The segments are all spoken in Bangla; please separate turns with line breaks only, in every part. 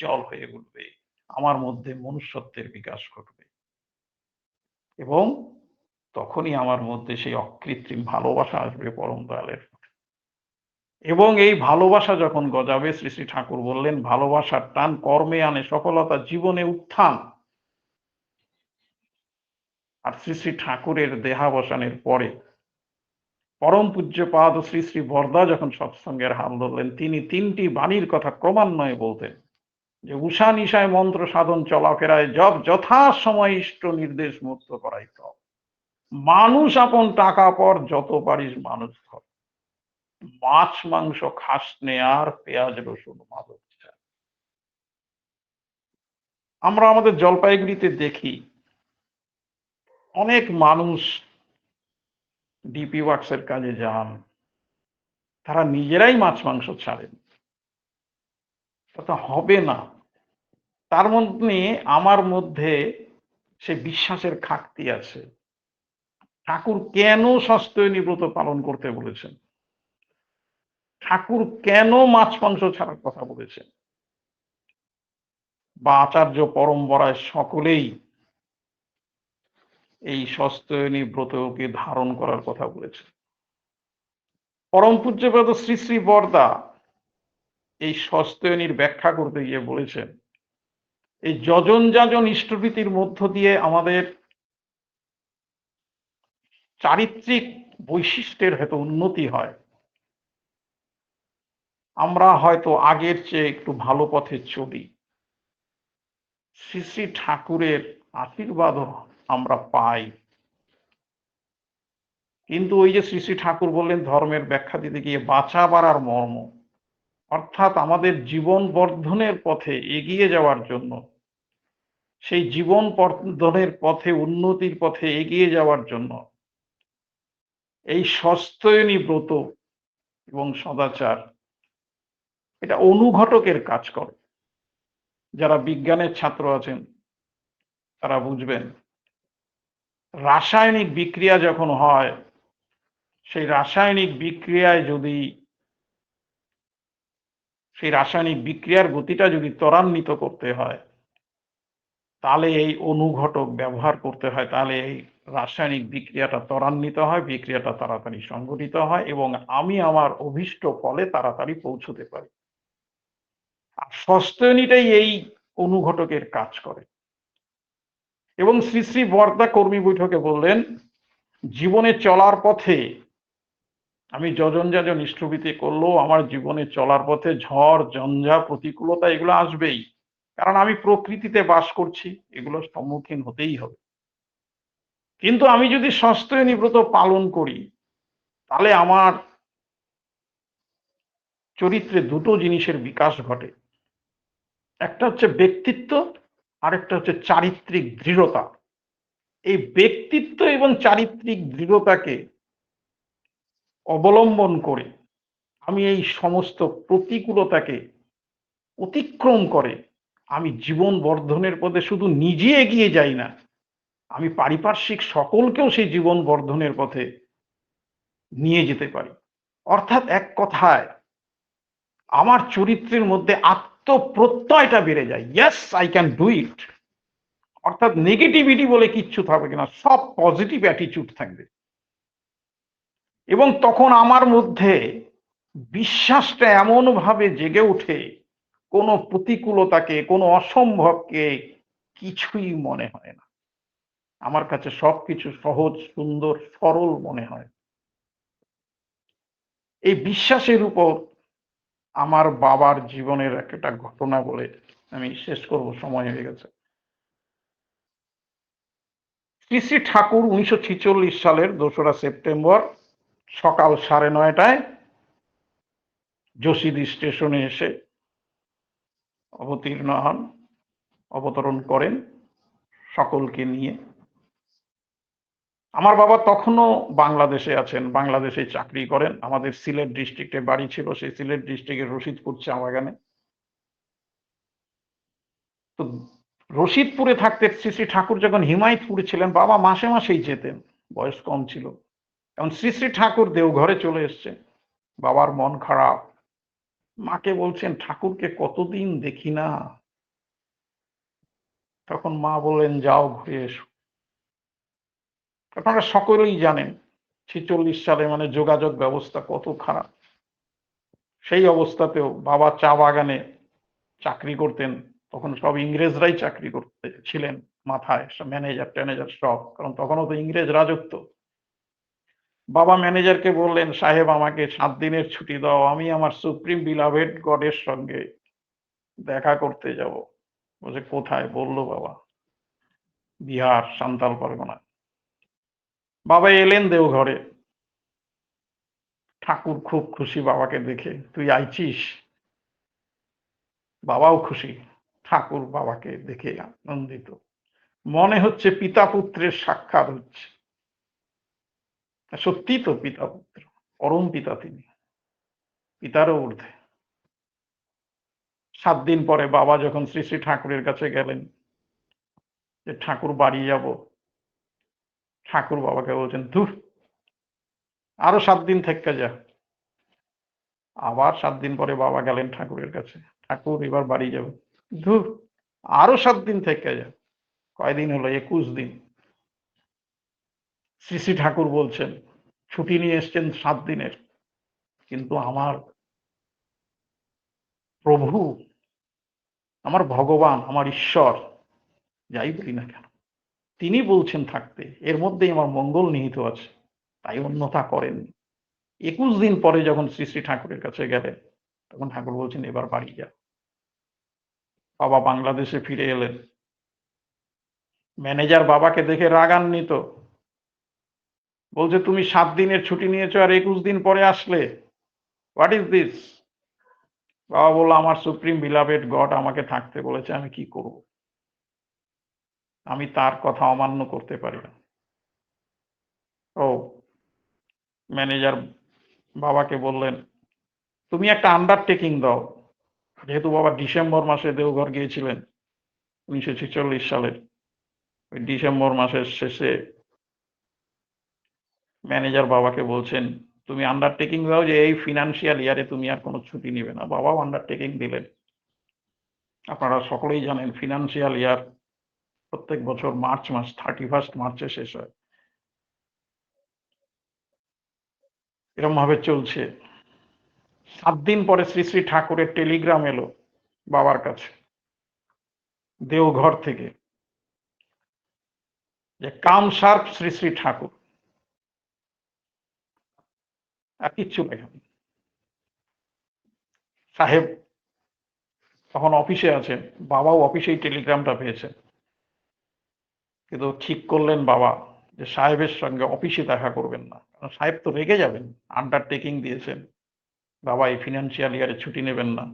উজ্জ্বল হয়ে উঠবে। আমার মধ্যে মনুষ্যত্বের বিকাশ ঘটবে। এবং তখনই আমার মধ্যে সেই অকৃত্রিম ভালোবাসা আসবে পরম দয়ালের এবং এই ভালোবাসা যখন গজাবে, শ্রী শ্রী ঠাকুর বললেন, ভালোবাসার টান কর্মে আনে, সফলতা জীবনে উত্থান। আর শ্রী শ্রী ঠাকুরের দেহাবসানের পরে পরম পূজ্যপাদ শ্রী শ্রী বরদা যখন সৎসঙ্গের হাল ধরলেন, তিনি তিনটি বাণীর কথা ক্রমান্বয়ে বলতেন। যে উষা নিশায় মন্ত্র সাধন চলাফেরায় জব যথা সময় ইষ্ট নির্দেশ মুক্ত করাই তব মানুষ আপন টাকা পর যত পারিস মানুষ ধর। মাছ, মাংস খাস নে, আর পেঁয়াজ, রসুন, মাদক আমরা আমাদের জলপাইগুড়িতে দেখি, অনেক মানুষ ডিপি ওয়ার্কসের কাজে যান, তারা নিজেরাই মাছ, মাংস ছাড়েন। তা হবে না। তার মধ্যে আমার মধ্যে সে বিশ্বাসের খাকতি আছে। ঠাকুর কেন সস্তয়নী ব্রত পালন করতে বলেছেন? ঠাকুর কেন মাছ মাংস ছাড়ার কথা বলেছেন? বা আচার্য পরম্পরায় সকলেই এই সস্তয়নী ব্রতকে ধারণ করার কথা বলেছে পরম পূজ্যপাদ শ্রী শ্রী বরদা এই সস্তয়নীর ব্যাখ্যা করতে গিয়ে বলেছেন, এই যজন যাজন ইষ্টভীতির মধ্য দিয়ে আমাদের চারিত্রিক বৈশিষ্ট্যের হয়তো উন্নতি হয়। আমরা হয়তো আগের চেয়ে একটু ভালো পথে চলি। শ্রী শ্রী ঠাকুরের আশীর্বাদও আমরা পাই। কিন্তু ওই যে শ্রী শ্রী ঠাকুর বললেন, ধর্মের ব্যাখ্যা দিতে গিয়ে বাঁচা বাড়ার মর্ম অর্থাৎ আমাদের জীবন বর্ধনের পথে এগিয়ে যাওয়ার জন্য, সেই জীবন বর্ধনের পথে, উন্নতির পথে এগিয়ে যাওয়ার জন্য এই সস্তয়নী ব্রত এবং সদাচার, এটা অনুঘটকের কাজ করে। যারা বিজ্ঞানের ছাত্র আছেন, তারা বুঝবেন, রাসায়নিক বিক্রিয়া যখন হয়, সেই রাসায়নিক বিক্রিয়ায় যদি সেই রাসায়নিক বিক্রিয়ার গতিটা যদি ত্বরান্বিত করতে হয়, তাহলে এই অনুঘটক ব্যবহার করতে হয়, তাহলে এই রাসায়নিক বিক্রিয়াটা ত্বরান্বিত হয়, বিক্রিয়াটা তাড়াতাড়ি সংঘটিত হয় এবং আমি আমার অভিষ্ট ফলে তাড়াতাড়ি পৌঁছতে পারি। আর সস্তয়নীটাই এই অনুঘটকের কাজ করে। এবং শ্রী শ্রী বর্দা কর্মী বৈঠকে বললেন, জীবনে চলার পথে আমি যজন যাজন ইষ্টভীতি করলেও আমার জীবনে চলার পথে ঝড় জঞ্জা প্রতিকূলতা এগুলো আসবেই। কারণ আমি প্রকৃতিতে বাস করছি এগুলোর সম্মুখীন হতেই হবে। কিন্তু আমি যদি সস্তয়নী ব্রত পালন করি, তাহলে আমার চরিত্রে দুটো জিনিসের বিকাশ ঘটে। একটা হচ্ছে ব্যক্তিত্ব, আরেকটা হচ্ছে চারিত্রিক দৃঢ়তা। এই ব্যক্তিত্ব এবং চারিত্রিক দৃঢ়তাকে অবলম্বন করে আমি এই সমস্ত প্রতিকূলতাকে অতিক্রম করে আমি জীবন বর্ধনের পথে শুধু নিজে এগিয়ে যাই না, আমি পারিপার্শ্বিক সকলকেও সেই জীবন বর্ধনের পথে নিয়ে যেতে পারি। অর্থাৎ এক কথায়, আমার চরিত্রের মধ্যে আত্মপ্রত্যয়টা বেড়ে যায়। Yes I can do it অর্থাৎ নেগেটিভিটি বলে কিচ্ছু থাকবে কিনা, সব পজিটিভ অ্যাটিচিউড থাকবে। এবং তখন আমার মধ্যে বিশ্বাসটা এমনভাবে জেগে ওঠে, কোনো প্রতিকূলতাকে, কোনো অসম্ভবকে কিছুই মনে হয় না। আমার কাছে সবকিছু সহজ, সুন্দর, সরল মনে হয়। এই বিশ্বাসের উপর আমার বাবার জীবনের একটা ঘটনা বলে আমি শেষ করব, সময় হয়ে গেছে। শ্রী শ্রী ঠাকুর উনিশশো ছেচল্লিশ সালের দোসরা সেপ্টেম্বর সকাল সাড়ে নয়টায় যোশীদি স্টেশনে এসে অবতীর্ণ হন, অবতরণ করেন সকলকে নিয়ে। আমার বাবা তখনও বাংলাদেশে আছেন, বাংলাদেশে চাকরি করেন। আমাদের সিলেট ডিস্ট্রিক্টে বাড়ি ছিল, সেই সিলেট ডিস্ট্রিক্টের রশিদপুর চা বাগানে। তো রশিদপুরে থাকতে শ্রী শ্রী ঠাকুর যখন হিমায়তপুরে ছিলেন, বাবা মাসে মাসেই যেতেন, বয়স কম ছিল। এখন শ্রী শ্রী ঠাকুর দেওঘরে চলে এসছে বাবার মন খারাপ। মাকে বলছেন, ঠাকুরকে কতদিন দেখি না? তখন মা বলেন যাও ঘুরে এসো। আপনারা সকলেই জানেন, ছেচল্লিশ সালে মানে যোগাযোগ ব্যবস্থা কত খারাপ। সেই অবস্থাতেও বাবা চা বাগানে চাকরি করতেন। তখন সব ইংরেজরাই চাকরি করতে ছিলেন মাথায় ম্যানেজার ট্যানেজার সব। কারণ তখনও তো ইংরেজ রাজত্ব। বাবা ম্যানেজারকে বললেন, সাহেব, আমাকে সাত দিনের ছুটি দাও, আমি আমার সুপ্রিম বিলাভেড গডের সঙ্গে দেখা করতে যাব। বলছে, কোথায়? বলল বাবা, বিহার, সান্তাল পরগনা। বাবা এলেন দেওঘরে। ঠাকুর খুব খুশি বাবাকে দেখে, তুই আইছিস? বাবাও খুশি, ঠাকুর বাবাকে দেখে আনন্দিত। মনে হচ্ছে পিতা পুত্রের সাক্ষাৎ হচ্ছে। সত্যি তো পিতা পুত্র, পরম পিতা তিনি, পিতারও ঊর্ধ্বে। সাত দিন পরে বাবা যখন শ্রী শ্রী ঠাকুরের কাছে গেলেন, যে, ঠাকুর, বাড়ি যাব? ঠাকুর বাবাকে বলছেন দূর আরও সাত দিন থেকে যা। আবার সাত দিন পরে বাবা গেলেন ঠাকুরের কাছে, ঠাকুর, এবার বাড়ি যাবে। ধুর, আরও সাত দিন থেকে যা। কয়দিন হলো? একুশ দিন। শ্রী শ্রী ঠাকুর বলছেন, ছুটি নিয়ে এসছেন সাত দিনের। কিন্তু আমার প্রভু, আমার ভগবান, আমার ঈশ্বর, যাই বলি না কেন, তিনি বলছেন থাকতে, এর মধ্যেই আমার মঙ্গল নিহিত আছে, তাই অন্যথা করেননি। একুশ দিন পরে যখন শ্রী শ্রী ঠাকুরের কাছে গেলেন, তখন ঠাকুর বলছেন, এবার বাড়ি যা। বাবা বাংলাদেশে ফিরে এলেন। ম্যানেজার বাবাকে দেখে রাগান্বিত। বলছে, তুমি সাত দিনের ছুটি নিয়েছো আর একুশ দিন পরে আসলে। হোয়াট ইজ দিস বাবা বলল, আমার সুপ্রিম বিলাভেড গড আমাকে থাকতে বলেছে, আমি কি করব? আমি তার কথা অমান্য করতে পারি না। ও, ম্যানেজার বাবাকে বললেন, তুমি একটা আন্ডারটেকিং দাও। যেহেতু বাবা ডিসেম্বর মাসে দেওঘর গিয়েছিলেন, উনিশশো ছেচল্লিশ সালের। ওই ডিসেম্বর মাসের শেষে ম্যানেজার বাবাকে বলছেন, তুমি আন্ডারটেকিং দাও যে এই ফিনান্সিয়াল ইয়ারে তুমি আর কোনো ছুটি নিবে না। বাবাও আন্ডারটেকিং দিলেন। আপনারা সকলেই জানেন ফিনান্সিয়াল ইয়ার প্রত্যেক বছর মার্চ মাস থার্টি ফার্স্ট মার্চে শেষ হয়। এরকম ভাবে চলছে। সাত দিন পরে শ্রী শ্রী ঠাকুরের টেলিগ্রাম এলো বাবার কাছে, দেওঘর থেকে, যে কাম শার্প শ্রী শ্রী ঠাকুর। আর কিচ্ছু লেখেনি সাহেব তখন অফিসে আছেন বাবাও অফিসেই টেলিগ্রামটা পেয়েছেন কিন্তু ঠিক করলেন বাবা যে সাহেবের সঙ্গে অফিসে দেখা করবেন না। কারণ সাহেব তো রেগে যাবেন আন্ডারটেকিং দিয়েছেন। বাবা এই ফিনান্সিয়াল ইয়ারে ছুটি নেবেন না।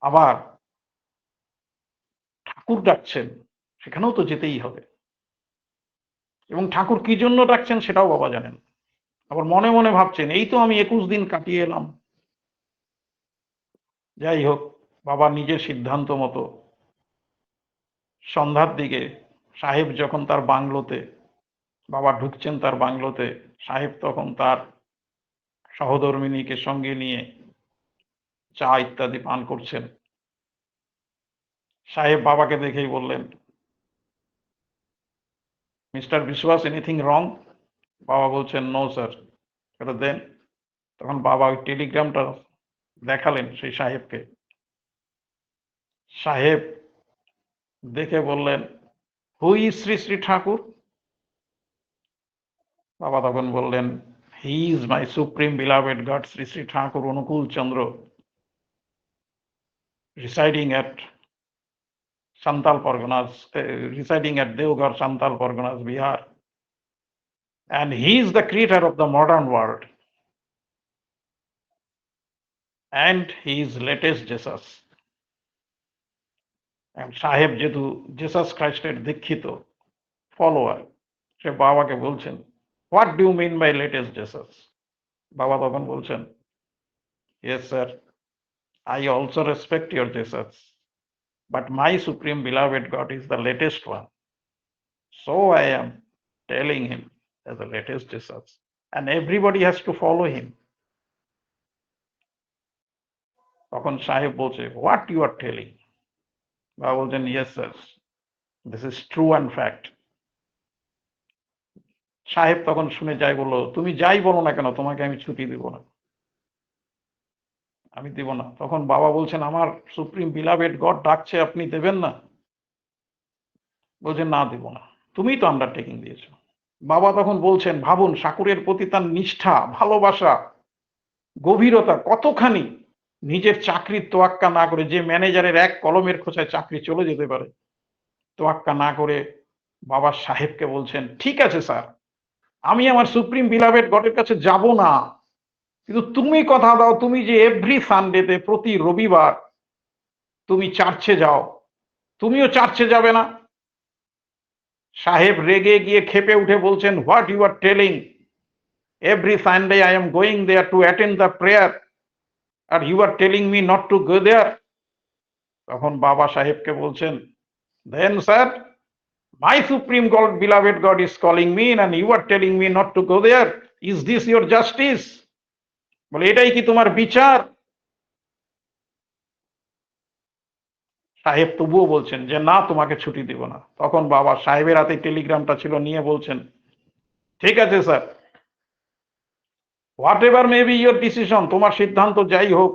আবার ঠাকুর ডাকছেন, সেখানেও তো যেতেই হবে। এবং ঠাকুর কি জন্য ডাকছেন সেটাও বাবা জানেন আবার মনে মনে ভাবছেন, এই তো আমি একুশ দিন কাটিয়ে এলাম। যাই হোক, বাবা নিজের সিদ্ধান্ত মতো সন্ধ্যার দিকে সাহেব যখন তার বাংলোতে, বাবা ঢুকছেন তার বাংলোতে, সাহেব তখন তার সহধর্মিনীকে সঙ্গে নিয়ে চা ইত্যাদি পান করছেন। সাহেব বাবাকে দেখেই বললেন, মিস্টার বিশ্বাস এনিথিং রং বাবা বলছেন নো স্যার এটা দেন। তখন বাবা ওই টেলিগ্রামটা দেখালেন সেই সাহেবকে। সাহেব দেখে বললেন হুই শ্রী শ্রী ঠাকুর বাবা তখন বললেন he is my supreme beloved God Shri Shri Thakur Anukul Chandra residing at Santhal Parganas residing at Deoghar Santhal Parganas Bihar and he is the creator of the modern world and he is latest jesus and সাহেব যেহেতু জেসাস খ্রাইস্টের দীক্ষিত ফলোয়ার সে বাবাকে বলছেন what do mean by latest Jesus বাবা তখন বলছেন yes sir I also respect your Jesus but my supreme beloved God is the latest one. So I am telling him as the latest Jesus. And everybody has to follow him. তখন সাহেব বলছে হোয়াট ইউ আর টেলিং বাবা বলছেন yes sir this is true and fact সাহেব তখন শুনে যাই বলল, তুমি যাই বলো না কেন? তোমাকে আমি ছুটি দিব না। আমি দিব না। তখন বাবা বলছেন, আমার সুপ্রিম বিলাভেড গড ডাকছে, আপনি দেবেন না? বলছেন না, দিব না। তুমি তো আন্ডারটেকিং দিয়েছ। বাবা তখন বলছেন, ভাবুন সাকুরের প্রতি তার নিষ্ঠা, ভালোবাসা, গভীরতা কতখানি? নিজের চাকরির তোয়াক্কা না করে যে ম্যানেজারের এক কলমের খোঁচায় চাকরি চলে যেতে পারে। তোয়াক্কা না করে বাবা সাহেবকে বলছেন, ঠিক আছে স্যার, আমি আমার সুপ্রিম বিলাভেড গডের কাছে যাব না। কিন্তু তুমি কথা দাও, তুমি যে এভরি সানডেতে প্রতি রবিবার তুমি চার্চে যাও। তুমিও চার্চে যাবে না। সাহেব রেগে গিয়ে খেপে উঠে বলছেন what you are telling every Sunday I am going there to attend the prayer are you are telling me not to go there তখন বাবা সাহেবকে বলছেন then sir my supreme God beloved God is calling me and you are telling me not to go there is this your justice বলে, এটাই কি তোমার বিচার? সাহেব তবুও বলছেন যে, না, তোমাকে ছুটি দিব না। তখন বাবা সাহেবের হাতে টেলিগ্রামটা ছিল, নিয়ে বলছেন, ঠিক আছে, sir. Whatever may be your decision তোমার সিদ্ধান্ত যাই হোক।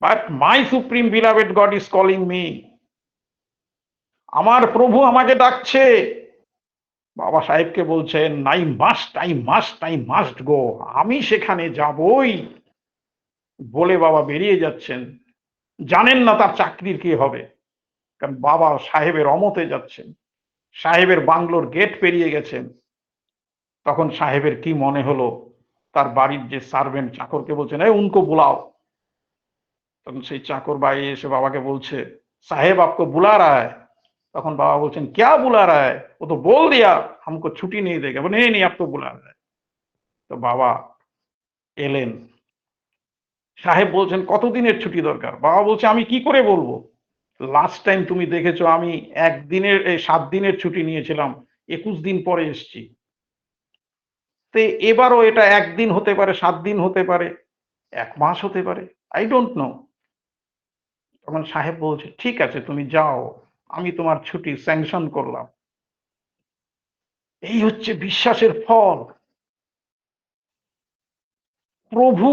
But my supreme beloved God is calling me আমার প্রভু আমাকে ডাকছে। বাবা সাহেবকে বলছেন I must I must I must go আমি সেখানে যাবই। বলে বাবা বেরিয়ে যাচ্ছেন। জানেন না তার চাকরির কি হবে কারণ বাবা সাহেবের অমতে যাচ্ছেন সাহেবের বাংলোর গেট পেরিয়ে গেছেন তখন সাহেবের কি মনে হলো তার বাড়ির যে সার্ভেন্ট চাকরকে বলছেন এই উনকো বুলাও তখন সেই চাকর বাড়ি এসে বাবাকে বলছে সাহেব আপকো বুলা রা হ্যায় তখন বাবা বলছেন क्या बुला रहा है वो तो बोल दिया हमको छुट्टी नहीं देगा बोले नहीं नहीं अब तो बुला रहा है তো বাবা এলেন সাহেব বলছেন, কতদিনের ছুটি দরকার? বাবা বলছে, আমি কি করে বলব? লাস্ট টাইম তুমি দেখেছ, আমি একদিনের সাত দিনের ছুটি নিয়েছিলাম, একুশ দিন পরে এসছি। তো এবারও এটা একদিন হতে পারে, সাত দিন হতে পারে, এক মাস হতে পারে আই ডোন্ট নো তখন সাহেব বলছে, ঠিক আছে, তুমি যাও, আমি তোমার ছুটি স্যাংশন করলাম। এই হচ্ছে বিশ্বাসের ফল। প্রভু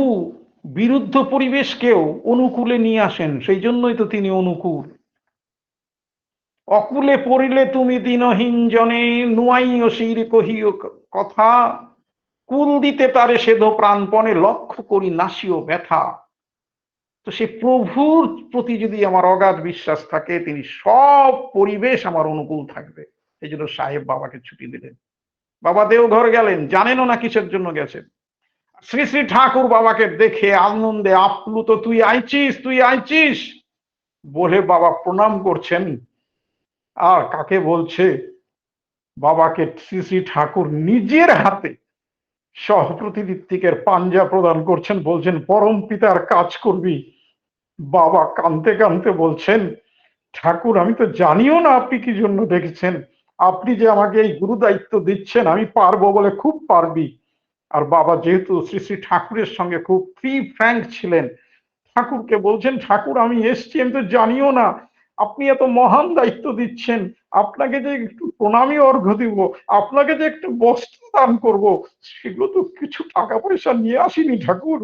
বিরুদ্ধ পরিবেশকেও অনুকূলে নিয়ে আসেন, সেই জন্যই তো তিনি অনুকূল। অকুলে পড়িলে তুমি দিনহীন জনে নুয়াই অসির কহিও কথা, কুল দিতে তারে সেধ প্রাণপণে লক্ষ্য করি নাসিও ব্যথা। তো সে প্রভুর প্রতি যদি আমার অগাধ বিশ্বাস থাকে, তিনি সব পরিবেশ আমার অনুকূল থাকবে। এই জন্য সাহেব বাবাকে ছুটি দিলেন। বাবা দেওঘর গেলেন, জানেনও না কিসের জন্য গেছেন। শ্রী শ্রী ঠাকুর বাবাকে দেখে আনন্দে আপ্লুত, তুই আইছিস তুই আইছিস? বলে বাবা প্রণাম করছেন। আর কাকে বলছে? বাবাকে শ্রী শ্রী ঠাকুর নিজের হাতে সহপ্রতিনিধিকের পাঞ্জা প্রদান করছেন, বলছেন, পরম পিতার কাজ করবি। বাবা কানতে কানতে বলছেন, ঠাকুর, আমি তো জানিও না আপনি কি জন্য দেখেছেন। আপনি যে আমাকে এই গুরু দায়িত্ব দিচ্ছেন, আমি পারব বলে খুব পারবি। আর বাবা যেহেতু শ্রী শ্রী ঠাকুরের সঙ্গে খুব ফ্রি ফ্র্যাঙ্ক ছিলেন, ঠাকুরকে বলছেন, ঠাকুর, আমি এসছি, আমি তো জানিও না, আপনি এত মহান দায়িত্ব দিচ্ছেন, আপনাকে যে একটু প্রণামী অর্ঘ দিব, আপনাকে যে একটু বস্ত্র দান করব, সেগুলো তো কিছু টাকা পয়সা নিয়ে আসিনি ঠাকুর।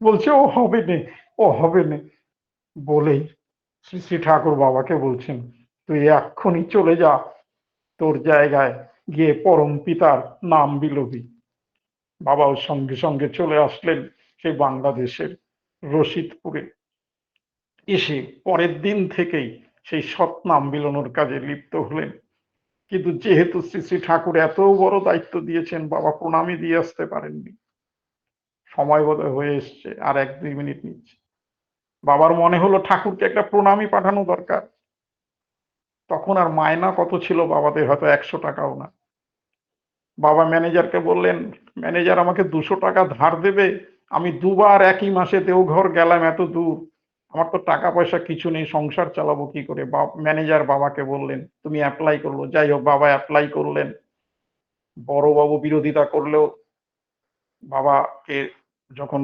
বলছে, ও হবে নে, ও হবে নে। বলেই শ্রী শ্রী ঠাকুর বাবাকে বলছেন, তুই এক্ষুনি চলে যা, তোর জায়গায় গিয়ে পরম পিতার নাম বিলবি। বাবাও সঙ্গে সঙ্গে চলে আসলেন সেই বাংলাদেশের রশিদপুরে। এসে পরের দিন থেকেই সেই সৎনাম বিলনোর কাজে লিপ্ত হলেন। কিন্তু যেহেতু শ্রী শ্রী ঠাকুর এত বড় দায়িত্ব দিয়েছেন, বাবা প্রণামী দিয়ে আসতে পারেননি। সময় বোধ হয়ে এসছে, আর এক দুই মিনিট নিচ্ছে। বাবার মনে হলো ঠাকুরকে একটা প্রণামী পাঠানো দরকার। তখন আর মায়না কত ছিল বাবাদের হয়তো একশো টাকাও না। বাবা ম্যানেজারকে বললেন, ম্যানেজার আমাকে দুশো টাকা ধার দেবে, আমি দুবার একই মাসে দেওঘর গেলাম এত দূর। আমার তো টাকা পয়সা কিছু নেই, সংসার চালাবো কি করে? ম্যানেজার বাবাকে বললেন, তুমি অ্যাপ্লাই করল। যাই হোক, বাবা অ্যাপ্লাই করলেন। বড়বাবু বিরোধিতা করলেও বাবাকে যখন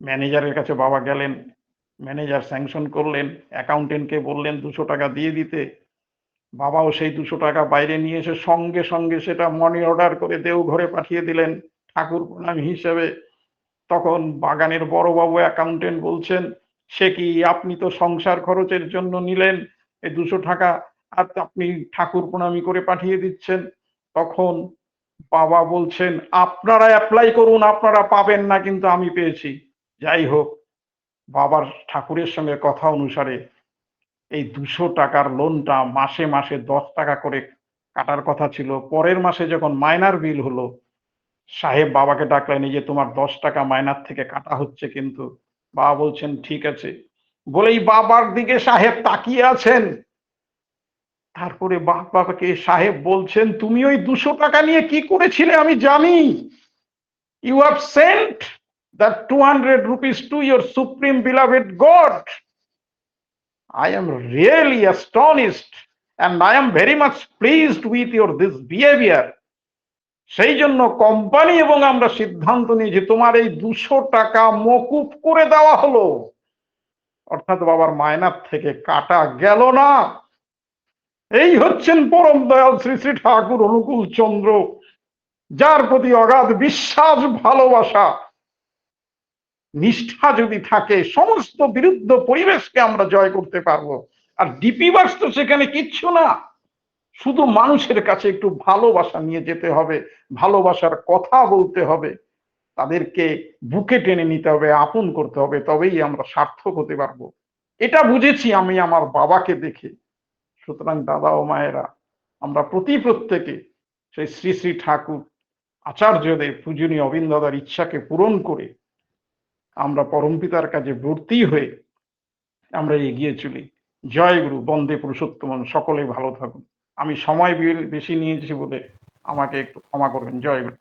ম্যানেজারের কাছে বাবা গেলেন, ম্যানেজার স্যাংশন করলেন অ্যাকাউন্টেন্টকে বললেন, দুশো টাকা দিয়ে দিতে। বাবাও সেই দুশো টাকা বাইরে নিয়ে এসে সঙ্গে সঙ্গে সেটা মনি অর্ডার করে দেও ঘরে পাঠিয়ে দিলেন ঠাকুর প্রণাম হিসেবে। তখন বাগানের বড়বাবু অ্যাকাউন্টেন্ট বলছেন, সে কি আপনি তো সংসার খরচের জন্য নিলেন এই দুশো টাকা আর আপনি ঠাকুর প্রণামী করে পাঠিয়ে দিচ্ছেন? তখন বাবা বলছেন, আপনারা অ্যাপ্লাই করুন, আপনারা পাবেন না, কিন্তু আমি পেয়েছি। যাই হোক, বাবার ঠাকুরের সঙ্গে কথা অনুসারে এই দুশো টাকার লোনটা মাসে মাসে দশ টাকা করে কাটার কথা ছিল। পরের মাসে যখন মাইনার বিল হলো, সাহেব বাবাকে ডাকলেন যে তোমার দশ টাকা মাইনার থেকে কাটা হচ্ছে কিন্তু। বাবা বলছেন, ঠিক আছে। বলেই বাবার দিকে সাহেব তাকিয়ে আছেন। তারপরে বাপ বাবাকে সাহেব বলছেন, তুমি ওই দুশো টাকা নিয়ে কি করেছিলে আমি জানি। You have sent the two hundred rupees to your supreme beloved God I am really astonished and I am very much pleased with your, this behavior. সেই জন্য কোম্পানি এবং আমরা সিদ্ধান্ত নিয়েছি তোমার এই দুশো টাকা মকুব করে দেওয়া হলো অর্থাৎ বাবার মায়নার থেকে কাটা গেল না এই হচ্ছেন পরম দয়াল শ্রী শ্রী ঠাকুর অনুকূল চন্দ্র, যার প্রতি অগাধ বিশ্বাস, ভালোবাসা নিষ্ঠা যদি থাকে, সমস্ত বিরুদ্ধ পরিবেশকে আমরা জয় করতে পারব। আর ডিপি বাস তো সেখানে কিচ্ছু না। শুধু মানুষের কাছে একটু ভালোবাসা নিয়ে যেতে হবে, ভালোবাসার কথা বলতে হবে। তাদেরকে বুকে টেনে নিতে হবে, আপন করতে হবে, তবেই আমরা সার্থক হতে পারব। এটা বুঝেছি আমি আমার বাবাকে দেখে। সুতরাং দাদা ও মায়েরা, আমরা প্রতি প্রত্যেকে সেই শ্রী শ্রী ঠাকুর আচার্যদের পূজনীয় অবিন্দ দাদার ইচ্ছাকে পূরণ করে আমরা পরমপিতার কাজে ভর্তি হয়ে আমরা এগিয়ে চলি। জয় গুরু, বন্দে পুরুষোত্তম সকলে ভালো থাকুন। আমি সময় বেশি নিয়েছি বলে আমাকে একটু ক্ষমা করবেন। জয় গুরু।